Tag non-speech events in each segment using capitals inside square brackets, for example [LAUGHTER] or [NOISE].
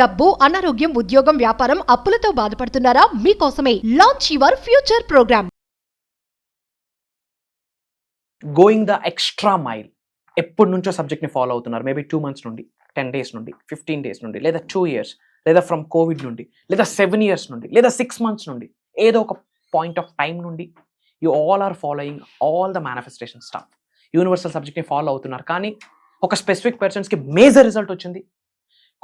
డబ్బు అనారోగ్యం ఉద్యోగం వ్యాపారం అప్పులతో బాధపడుతున్నారా? మీకోసమే launch your future program going the extra mile ఎప్పటి నుంచో సబ్జెక్ట్ని ఫాలో అవుతున్నారు. మేబీ టూ మంత్స్ నుండి టెన్ డేస్ నుండి ఫిఫ్టీన్ డేస్ నుండి లేదా టూ ఇయర్స్ లేదా ఫ్రమ్ కోవిడ్ నుండి లేదా సెవెన్ ఇయర్స్ నుండి లేదా సిక్స్ మంత్స్ నుండి ఏదో ఒక పాయింట్ ఆఫ్ టైం నుండి you all are following all the manifestation stuff universal సబ్జెక్ట్ని ఫాలో అవుతున్నారు. కానీ ఒక స్పెసిఫిక్ పర్సన్స్కి మేజర్ రిజల్ట్ వచ్చింది.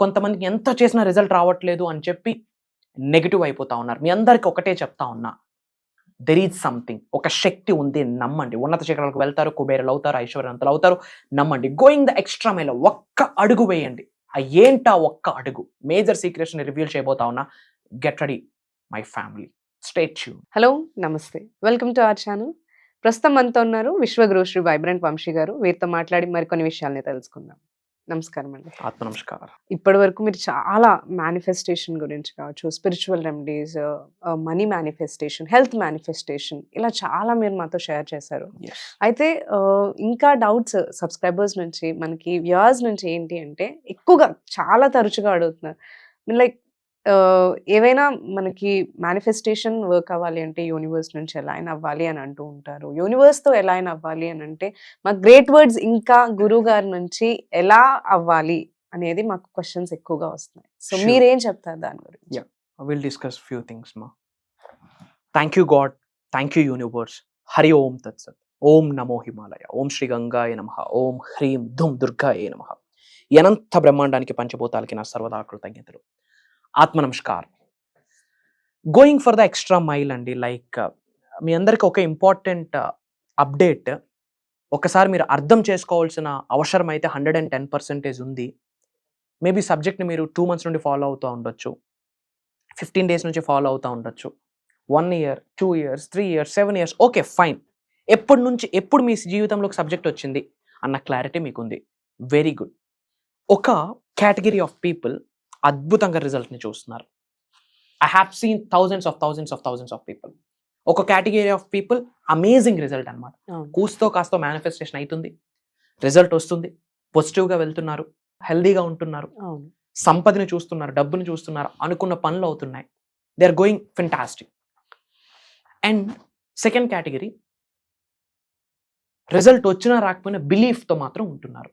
కొంతమందికి ఎంత చేసినా రిజల్ట్ రావట్లేదు అని చెప్పి నెగిటివ్ అయిపోతా ఉన్నారు. మీ అందరికి ఒకటే చెప్తా ఉన్నా. దెర్ ఈజ్ సంథింగ్ ఒక శక్తి ఉంది. నమ్మండి. ఉన్నత శిఖరాలకు వెళ్తారు. కుబేరలు అవుతారు. ఐశ్వర్యవంతులు అవుతారు. నమ్మండి. గోయింగ్ ద ఎక్స్ట్రా మైల్ ఒక్క అడుగు వేయండి. ఆ ఏంటా ఒక్క అడుగు? మేజర్ సీక్రెట్స్ని రివ్యూల్ చేయబోతా ఉన్నా. Get ready my family state you hello నమస్తే. వెల్కమ్ టు అవర్ ఛానల్ ప్రస్తుతం మనతో ఉన్నారు విశ్వగురు శ్రీ వైబ్రెంట్ వంశీ గారు. వీరితో మాట్లాడి మరికొన్ని విషయాల్ని తెలుసుకుందాం. నమస్కారం అండి ఆత్మ నమస్కారం ఇప్పటి వరకు మీరు చాలా మేనిఫెస్టేషన్ గురించి కావచ్చు spiritual remedies money manifestation health manifestation ఇలా చాలా మీరు మాతో షేర్ చేశారు. అయితే ఆ, ఇంకా డౌట్స్ సబ్స్క్రైబర్స్ నుంచి మనకి వ్యూవర్స్ నుంచి ఏంటి అంటే ఎక్కువగా చాలా తరచుగా అడుగుతున్నారు. లైక్ ఏవైనా మనకి మేనిఫెస్టేషన్ వర్క్ అవ్వాలి అంటే యూనివర్స్ నుంచి ఎలా అయినా అవ్వాలి అని అంటూ ఉంటారు. యూనివర్స్తో ఎలా అయినా అవ్వాలి అని అంటే మా గ్రేట్ వర్డ్స్ ఇంకా గురువు గారి నుంచి ఎలా అవ్వాలి అనేది మాకు క్వశ్చన్స్ ఎక్కువగా వస్తున్నాయి. సో. మీరేం చెప్తారు దాని గురించి. విల్ డిస్కస్ ఫ్యూ థింగ్స్ మా thank you god thank you universe Hari ఓం తత్సత్ ఓం నమో హిమాలయ ఓం శ్రీ గంగాయ నమ ఓం హ్రీం ధుమ్ దుర్గాయ నమ అనంత బ్రహ్మాండానికి పంచభూతాలకి నా సర్వదా కృతజ్ఞతలు. ఆత్మ namaskar going for the extra mile అండి లైక్ మీ అందరికీ ఒక ఇంపార్టెంట్ అప్డేట్ ఒకసారి మీరు అర్థం చేసుకోవాల్సిన అవసరం అయితే హండ్రెడ్ అండ్ టెన్ పర్సెంటేజ్ ఉంది మేబీ సబ్జెక్ట్ని మీరు టూ మంత్స్ నుండి ఫాలో అవుతూ ఉండొచ్చు. ఫిఫ్టీన్ డేస్ నుంచి ఫాలో అవుతూ ఉండొచ్చు. One year two years three years seven years okay fine ఎప్పటి నుంచి ఎప్పుడు మీ జీవితంలోకి సబ్జెక్ట్ వచ్చింది? అన్న క్లారిటీ మీకుంది. వెరీ గుడ్ ఒక కేటగిరీ ఆఫ్ పీపుల్ అద్భుతంగా రిజల్ట్ని చూస్తున్నారు. I have seen thousands of thousands of thousands of people ఒక category of people amazing result అనమాట. కూస్తో కాస్తో మేనిఫెస్టేషన్ అవుతుంది రిజల్ట్ వస్తుంది. పాజిటివ్గా వెళ్తున్నారు. హెల్దీగా ఉంటున్నారు. సంపదని చూస్తున్నారు. డబ్బుని చూస్తున్నారు. అనుకున్న పనులు అవుతున్నాయి. They are going fantastic and second category result వచ్చినా రాకపోయినా బిలీఫ్తో మాత్రం ఉంటున్నారు.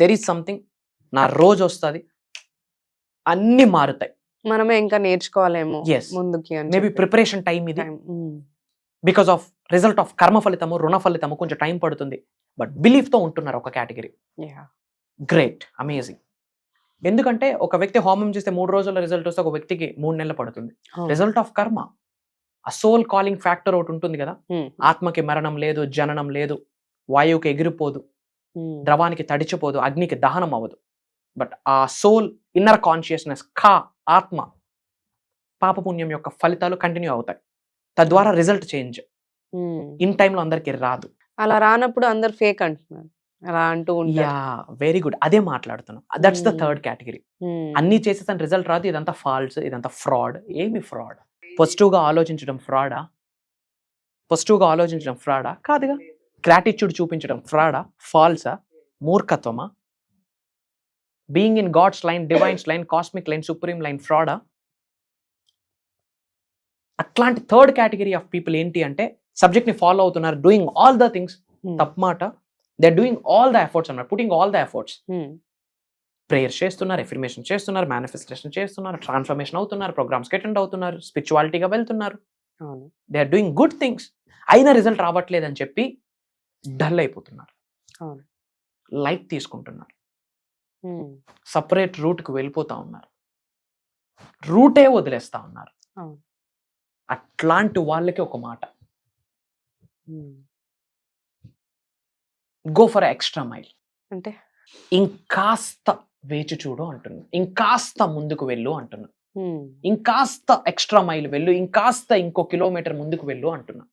దెర్ ఈజ్ సంథింగ్ నా రోజు వస్తుంది. అన్నీ మారుతాయి మనమే ఇంకా నేర్చుకోవాలేమో. ముందుకి మేబీ. ప్రిపరేషన్ టైం ఇది. Because of result of karma ఫలితము రుణ ఫలితము కొంచెం టైం పడుతుంది బట్ బిలీఫ్తో ఉంటున్నారు ఒక కేటగిరీ. గ్రేట్ అమేజింగ్ ఎందుకంటే ఒక వ్యక్తి హోమం చేస్తే మూడు రోజుల రిజల్ట్ వస్తే ఒక వ్యక్తికి మూడు నెలలు పడుతుంది. రిజల్ట్ ఆఫ్ కర్మ ఆ సోల్ కాలింగ్ ఫ్యాక్టర్ ఒకటి ఉంటుంది కదా Mm. ఆత్మకి మరణం లేదు జననం లేదు వాయువుకి ఎగిరిపోదు Mm. ద్రవానికి తడిచిపోదు అగ్నికి దహనం అవ్వదు బట్ ఆ సోల్ ఇన్నర్ కాన్షియస్నెస్ ఖా ఆత్మ పాపపుణ్యం యొక్క ఫలితాలు కంటిన్యూ అవుతాయి. తద్వారా రిజల్ట్ చేంజ్. ఇన్ టైంలో అందరికి రాదు. అలా రానప్పుడు అందరు ఫేక్ అంటున్నారు. అలా అంటూ యా వెరీ గుడ్ అదే మాట్లాడుతున్నాం. That's the. Third category. అన్ని చేసేసాను రిజల్ట్ రాదు. ఇదంతా ఫాల్స్ ఇదంతా ఫ్రాడ్ ఏమి ఫ్రాడ్ పాజిటివ్గా ఆలోచించడం ఫ్రాడా పాజిటివ్గా ఆలోచించడం ఫ్రాడా కాదుగా. గ్రాటిట్యూడ్ చూపించడం ఫ్రాడా ఫాల్సా మూర్ఖత్వమా? Being in god's line divine's line cosmic line supreme line ఫ్రాడా అట్లాంటి థర్డ్ కేటగిరీ ఆఫ్ పీపుల్ ఏంటి అంటే సబ్జెక్ట్ని ఫాలో అవుతున్నారు doing all the things. తప్పమాట they doing all the efforts అన్నమాట putting all the efforts Mm. Prayer చేస్తున్నారు ఎఫర్మేషన్ చేస్తున్నారు manifestation చేస్తున్నారు transformation అవుతున్నారు ప్రోగ్రామ్స్కి అటెండ్ అవుతున్నారు స్పిరిచువాలిటీగా వెళ్తున్నారు they are doing good things అయినా రిజల్ట్ రావట్లేదు అని చెప్పి డల్ అయిపోతున్నారు. లైట్ తీసుకుంటున్నారు. సపరేట్ రూట్కి వెళ్ళిపోతా ఉన్నారు. రూటే వదిలేస్తా ఉన్నారు. అట్లాంటి వాళ్ళకి ఒక మాట. Go for extra mile. అంటే? ఇంకాస్త వేచి చూడు అంటున్నాను ఇంకాస్త ముందుకు వెళ్ళు అంటున్నాను Mm. ఇంకాస్త ఎక్స్ట్రా మైల్ వెళ్ళు. ఇంకాస్త ఇంకో కిలోమీటర్ ముందుకు వెళ్ళు అంటున్నా.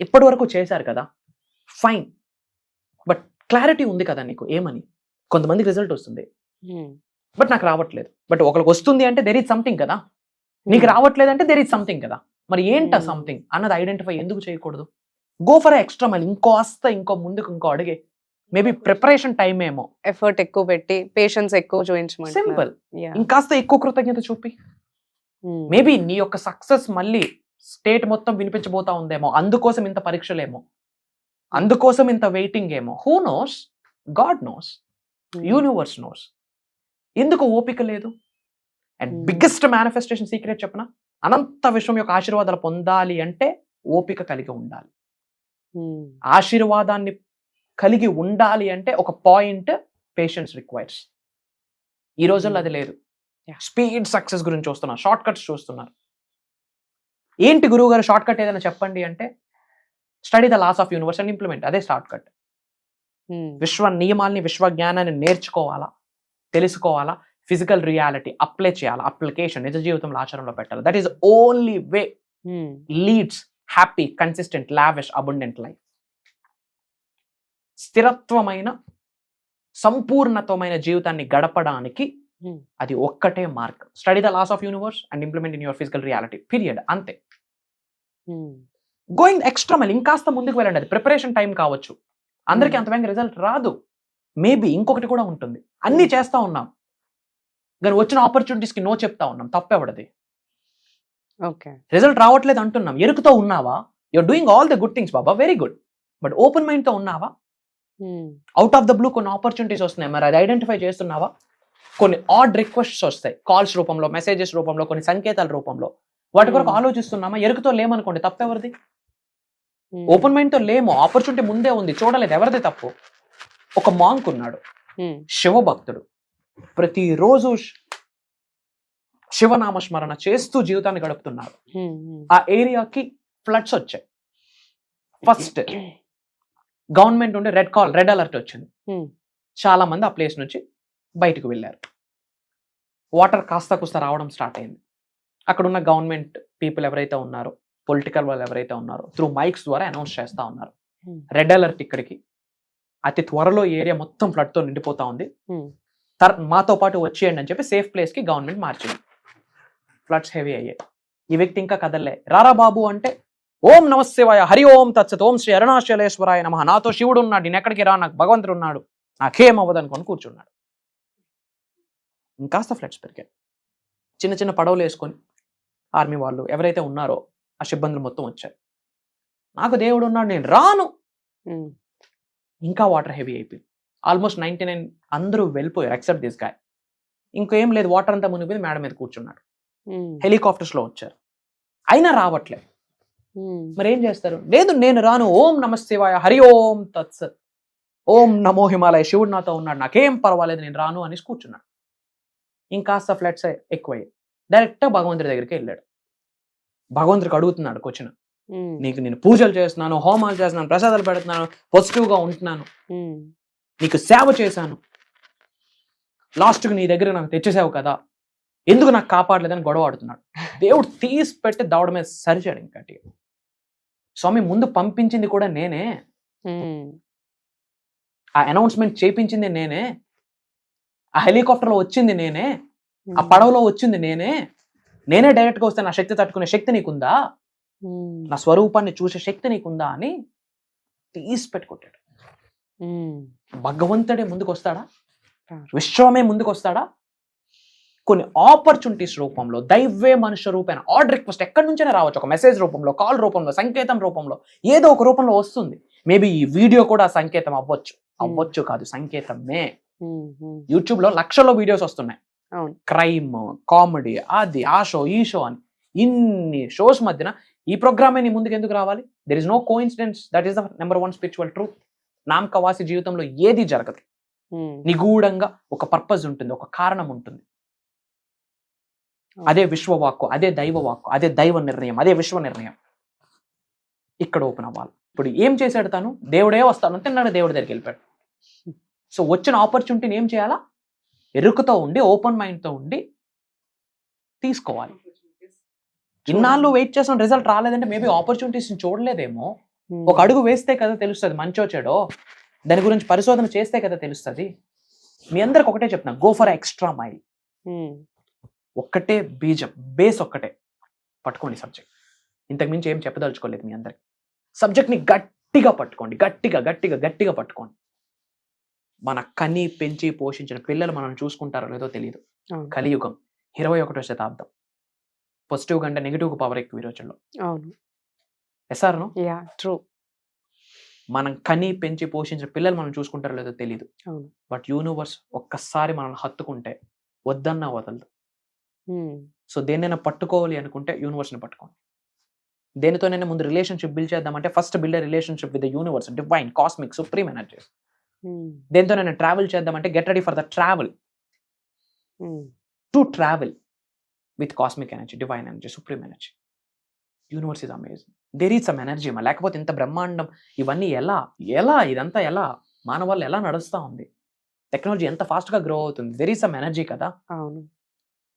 ఇప్పటి వరకు చేశారు కదా? ఫైన్. బట్ క్లారిటీ ఉంది కదా నీకు? ఏమని? కొంతమందికి రిజల్ట్ వస్తుంది. బట్ నాకు రావట్లేదు. బట్ ఒకరికి వస్తుంది అంటే దెర్ ఈజ్ సంథింగ్ కదా. నీకు రావట్లేదు అంటే దెర్ ఈజ్ సంథింగ్ కదా. మరి ఏంటా. సంథింగ్ అన్నది ఐడెంటిఫై ఎందుకు చేయకూడదు? గో ఫర్ ఎక్స్ట్రా మైల్ ఇంకో అస్త ఇంకో ముందుకు ఇంకో అడిగే. మేబీ ప్రిపరేషన్ టైం ఏమో. ఎఫర్ట్ ఎక్కువ పెట్టి పేషెన్స్ ఎక్కువ చూపించమంటారు సింపుల్. ఇంకాస్త ఎక్కువ కృతజ్ఞత చూపి. మేబీ నీ యొక్క సక్సెస్ మళ్ళీ స్టేట్ మొత్తం వినిపించబోతా ఉందేమో. అందుకోసం ఇంత పరీక్షలేమో. అందుకోసం ఇంత వెయిటింగ్ ఏమో. Who knows god knows. Universe knows ఎందుకు ఓపిక లేదు? అండ్. బిగ్గెస్ట్ మేనిఫెస్టేషన్ సీక్రెట్ చెప్పన? అనంత విశ్వం యొక్క ఆశీర్వాదాలు పొందాలి అంటే ఓపిక కలిగి ఉండాలి. Hmm. ఆశీర్వాదాన్ని కలిగి ఉండాలి అంటే ఒక పాయింట్ పేషెన్స్ రిక్వైర్స్ ఈ రోజుల్లో అది లేదు. స్పీడ్ సక్సెస్ గురించి చూస్తున్నారు. షార్ట్ కట్స్ చూస్తున్నారు. ఏంటి గురువు గారు షార్ట్ కట్ ఏదైనా చెప్పండి అంటే study the laws of universe and implement అదే షార్ట్ కట్. విశ్వ నియమాల్ని విశ్వ జ్ఞానాన్ని నేర్చుకోవాలా? తెలుసుకోవాలా? ఫిజికల్ రియాలిటీ అప్లై చేయాలా? అప్లికేషన్ నిజ జీవితంలో ఆచరణలో పెట్టాలి? That is only way. Leads happy consistent lavish abundant life. స్థిరత్వమైన సంపూర్ణత్వమైన జీవితాన్ని గడపడానికి. అది ఒక్కటే mark study the laws of universe and implement in your physical reality period అంతే. గోయింగ్ ఎక్స్ట్రా మళ్ళీ ఇంకాస్త ముందుకు వెళ్ళండి. అది ప్రిపరేషన్ టైం కావచ్చు. అందరికీ అంత వేగంగా రిజల్ట్ రాదు. మేబీ ఇంకొకటి కూడా ఉంటుంది. అన్నీ చేస్తా ఉన్నాం. కానీ వచ్చిన ఆపర్చునిటీస్కి నో చెప్తా ఉన్నాం. తప్పెవడది? Okay. రిజల్ట్ రావట్లేదు అంటున్నాం. ఎరుకుతో ఉన్నావా? You're doing all the good things Baba. Very good but open మైండ్తో ఉన్నావా. అవుట్ ఆఫ్ ద బ్లూ కొన్ని ఆపర్చునిటీస్ వస్తున్నాయి. మరి అది ఐడెంటిఫై చేస్తున్నావా? కొన్ని ఆడ్ రిక్వెస్ట్స్ వస్తాయి. కాల్స్ రూపంలో మెసేజెస్ రూపంలో కొన్ని సంకేతాల రూపంలో. వాటి కొరకు. ఆలోచిస్తున్నామా? ఎరుకుతో లేమనుకోండి తప్పెవరిది. ఓపెన్ మైండ్తో లేము ఆపర్చునిటీ ముందే ఉంది చూడలేదు ఎవరిది తప్పు ఒక మాంక్ ఉన్నాడు Hmm. శివభక్తుడు ప్రతిరోజు శివనామ స్మరణ చేస్తూ జీవితాన్ని గడుపుతున్నారు Hmm. Hmm. ఆ ఏరియాకి ఫ్లడ్స్ వచ్చాయి ఫస్ట్ గవర్నమెంట్ నుండి రెడ్ కాల్ రెడ్ అలర్ట్ వచ్చింది Hmm. చాలా మంది ఆ ప్లేస్ నుంచి బయటకు వెళ్ళారు వాటర్ కాస్త కుస్త రావడం స్టార్ట్ అయింది అక్కడ ఉన్న గవర్నమెంట్ పీపుల్ ఎవరైతే ఉన్నారో పొలిటికల్ వాళ్ళు ఎవరైతే ఉన్నారో త్రూ మైక్స్ ద్వారా అనౌన్స్ చేస్తా ఉన్నారు. Hmm. రెడ్ అలర్ట్ ఇక్కడికి. అతి త్వరలో ఏరియా మొత్తం flood తో నిండిపోతా ఉంది. Hmm. తర్ మాతో పాటు వచ్చేయండి అని చెప్పి సేఫ్ ప్లేస్కి గవర్నమెంట్ మార్చింది. ఫ్లడ్స్ హెవీ అయ్యాయి. ఈ వ్యక్తి ఇంకా కదలే రారా బాబు అంటే ఓం నమశివాయ హరి ఓం తత్సత్ ఓం శ్రీ అరుణాచలేశ్వరాయ నమ. నాతో శివుడు ఉన్నాడు నేను ఎక్కడికి రా నాకు భగవంతుడు ఉన్నాడు నాకేం అవ్వదు అనుకొని కూర్చున్నాడు. ఇంకాస్త ఫ్లడ్స్ పెరిగాయి. చిన్న చిన్న పడవలు వేసుకొని ఆర్మీ వాళ్ళు ఎవరైతే ఉన్నారో ఆ సిబ్బందులు మొత్తం వచ్చారు. నాకు దేవుడు ఉన్నాడు నేను రాను. ఇంకా వాటర్ హెవీ అయిపోయింది. ఆల్మోస్ట్ నైన్టీ నైన్ అందరూ వెళ్ళిపోయారు ఎక్సెప్ట్ దిస్ గాయ్. ఇంకేం లేదు వాటర్ అంతా మునిగిపోయింది మేడం మీద కూర్చున్నాడు. Hmm. హెలికాప్టర్స్లో వచ్చారు. అయినా రావట్లేదు. మరి ఏం చేస్తారు? లేదు నేను రాను. ఓం నమ శివాయ హరి ఓం తత్సత్ ఓం నమో హిమాలయ శివుడు నాతో ఉన్నాడు. నాకేం పర్వాలేదు నేను రాను అనేసి కూర్చున్నాడు. ఇంకాస్త ఫ్లడ్స్ ఎక్కువయ్యాయి. డైరెక్ట్ భగవంతుడి దగ్గరికి వెళ్ళాడు. భగవంతుడికి అడుగుతున్నాడు క్వశ్చన్. నీకు నేను పూజలు చేస్తున్నాను హోమాలు చేస్తున్నాను ప్రసాదాలు పెడుతున్నాను పాజిటివ్గా ఉంటున్నాను. నీకు సేవ చేశాను. లాస్ట్కి నీ దగ్గర నాకు తెచ్చేసావు కదా. ఎందుకు నాకు కాపాడలేదని గొడవ ఆడుతున్నాడు. [LAUGHS] దేవుడు తీసి పెట్టి దవడ మీద సరిచాడు ఇంకటి స్వామి ముందు పంపించింది కూడా నేనే. ఆ అనౌన్స్మెంట్ చేపించింది నేనే. ఆ హెలికాప్టర్లో వచ్చింది నేనే. ఆ. పడవలో వచ్చింది నేనే. నేనే డైరెక్ట్గా వస్తే నా శక్తి తట్టుకునే శక్తి నీకుందా. నా స్వరూపాన్ని చూసే శక్తి నీకుందా అని తీసి పెట్టుకుంటాడు. భగవంతుడే ముందుకు వస్తాడా. విశ్వమే ముందుకు వస్తాడా కొన్ని ఆపర్చునిటీస్ రూపంలో దైవే మనుష్య రూపేణ ఆర్డర్ రిక్వెస్ట్ ఎక్కడి నుంచైనా రావచ్చు ఒక మెసేజ్ రూపంలో కాల్ రూపంలో సంకేతం రూపంలో ఏదో ఒక రూపంలో వస్తుంది మేబీ ఈ వీడియో కూడా సంకేతం అవ్వచ్చు అవ్వచ్చు కాదు సంకేతమే. యూట్యూబ్లో లక్షల్లో వీడియోస్ వస్తున్నాయి. క్రైమ్ కామెడీ అది ఆ షో ఈ షో అని ఇన్ని షోస్ మధ్యన ఈ ప్రోగ్రామే నీ ముందుకు ఎందుకు రావాలి? There is no coincidence that is the number one spiritual truth నామకవాసి జీవితంలో ఏది జరగదు. నిగూఢంగా ఒక పర్పస్ ఉంటుంది ఒక కారణం ఉంటుంది. అదే విశ్వవాక్కు అదే దైవ వాక్కు అదే దైవ నిర్ణయం అదే విశ్వ నిర్ణయం. ఇక్కడ ఓపెన్ అవ్వాలి. ఇప్పుడు ఏం చేశాడు తను? దేవుడే వస్తాను తిన్నాడు దేవుడి దగ్గరికి వెళ్ళిపోయాడు. [LAUGHS] సో వచ్చిన ఆపర్చునిటీని ఏం చేయాలా? ఎరుకుతో ఉండి ఓపెన్ మైండ్తో ఉండి తీసుకోవాలి. ఇన్నాళ్ళు వెయిట్ చేసిన రిజల్ట్ రాలేదంటే మేబీ ఆపర్చునిటీస్ చూడలేదేమో. Hmm. ఒక అడుగు వేస్తే కదా తెలుస్తుంది మంచో చెడో. దాని గురించి పరిశోధన చేస్తే కదా తెలుస్తుంది. మీ అందరికి ఒకటే చెప్తున్నా go for extra mile Hmm. ఒక్కటే బీజం బేస్ ఒక్కటే. పట్టుకోండి సబ్జెక్ట్ ఇంతకు మించి ఏం చెప్పదలుచుకోలేదు మీ అందరికి. సబ్జెక్ట్ని గట్టిగా పట్టుకోండి గట్టిగా గట్టిగా గట్టిగా పట్టుకోండి. మన కని పెంచి పోషించిన పిల్లలు మనం చూసుకుంటారో లేదో తెలియదు కలియుగం ఇరవై ఒకటో శతాబ్దం. పాజిటివ్ కంటే నెగిటివ్ పవర్ ఎక్కువ ఈ రోజుల్లో. అవును. ఎస్ఆర్ను యా ట్రూ మనం కని పెంచి పోషించిన పిల్లలు మనం చూసుకుంటారో లేదో తెలియదు బట్ యూనివర్స్ ఒక్కసారి మనల్ని హత్తుకుంటే వద్దన్నా వదలదు. సో దేన్నైనా పట్టుకోవాలి అనుకుంటే యూనివర్స్ని పట్టుకోండి. దేనితోనైనా ముందు రిలేషన్షిప్ బిల్డ్ చేద్దామంటే first build relationship with the universe divine cosmic supreme energies దేనితోనైనా travel చేద్దామంటే get ready for the travel. To travel with cosmic energy divine energy supreme energy. Universe is amazing. There is some energy మా లేకపోతే ఇంత బ్రహ్మాండం ఇవన్నీ ఎలా ఎలా ఇదంతా ఎలా మానవాళ్ళు ఎలా నడుస్తూ ఉంది? టెక్నాలజీ ఎంత ఫాస్ట్గా గ్రో అవుతుంది? దెర్ ఈజ్ సమ్ ఎనర్జీ కదా. అవును.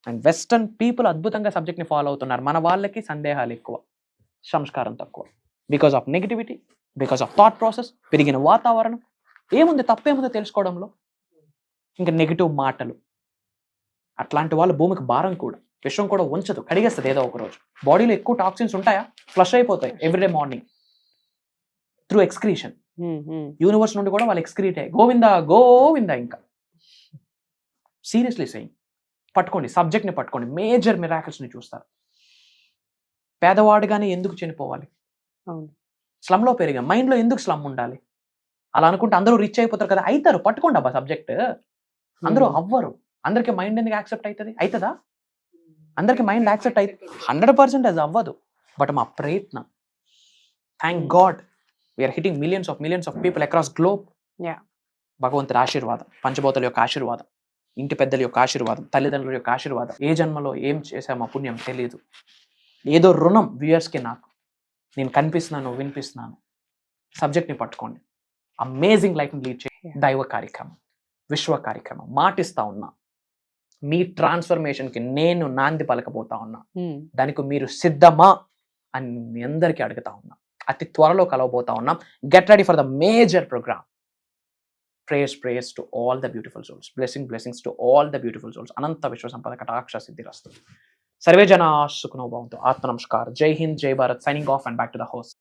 అండ్ వెస్టర్న్ పీపుల్ అద్భుతంగా సబ్జెక్ట్ని ఫాలో అవుతున్నారు. మన వాళ్ళకి సందేహాలు ఎక్కువ సంస్కారం తక్కువ. Because of negativity because of thought process పెరిగిన వాతావరణం ఏముంది తప్పేముందో తెలుసుకోవడంలో? ఇంకా నెగిటివ్ మాటలు. అట్లాంటి వాళ్ళు భూమికి భారం కూడా. విషయం కూడా ఉంచదు కడిగేస్తుంది ఏదో ఒక రోజు. బాడీలో ఎక్కువ టాక్సిన్స్ ఉంటాయా? ఫ్లష్ అయిపోతాయి everyday morning through excretion universe నుండి కూడా వాళ్ళు ఎక్స్క్రీట్ అయ్యి గోవిందా గోవిందా ఇంకా. సీరియస్లీ సెయింగ్ పట్టుకోండి సబ్జెక్ట్ని పట్టుకోండి. మేజర్ మిరాకిల్స్ని చూస్తారు. పేదవాడిగానే ఎందుకు చనిపోవాలి? స్లమ్లో పెరిగా. మైండ్లో ఎందుకు స్లమ్ ఉండాలి? అలా అనుకుంటే అందరూ రిచ్ అయిపోతారు కదా అవుతారు పట్టుకోండి అబ్బా సబ్జెక్ట్ అందరూ అవ్వరు. అందరికి మైండ్ ఎందుకు యాక్సెప్ట్ అవుతుంది అవుతుందా అందరికి మైండ్ యాక్సెప్ట్ అయి హండ్రెడ్ పర్సెంట్ అది అవ్వదు. బట్ మా ప్రయత్నం. Thank god we are hitting millions of millions of people across globe. భగవంతుడి ఆశీర్వాదం పంచభూతల యొక్క ఆశీర్వాదం ఇంటి పెద్దల యొక్క ఆశీర్వాదం తల్లిదండ్రుల యొక్క ఆశీర్వాదం. ఏ జన్మలో ఏం చేశామో పుణ్యం తెలియదు ఏదో రుణం వ్యూయర్స్కి నాకు. నేను కనిపిస్తున్నాను వినిపిస్తున్నాను. సబ్జెక్ట్ని పట్టుకోండి. అమేజింగ్ లైఫ్ని లీడ్ చే. దైవ కార్యక్రమం విశ్వ కార్యక్రమం. మాటిస్తా ఉన్నా మీ ట్రాన్స్ఫర్మేషన్కి నేను నాంది పలకబోతా ఉన్నా దానికి మీరు సిద్ధమా అని మీ అందరికీ అడుగుతా ఉన్నా. అతి త్వరలో కలవబోతా ఉన్నాం. Get ready for the major program prayers prayers to all the beautiful souls blessing blessings to all the beautiful souls అనంత విశ్వ సంపద కటాక్ష సిద్ధిరస్తు సర్వే జన సుఖనో భవంతు. ఆత్మ నమస్కార్. జై హింద్ జై Bharat. Signing off and back to the host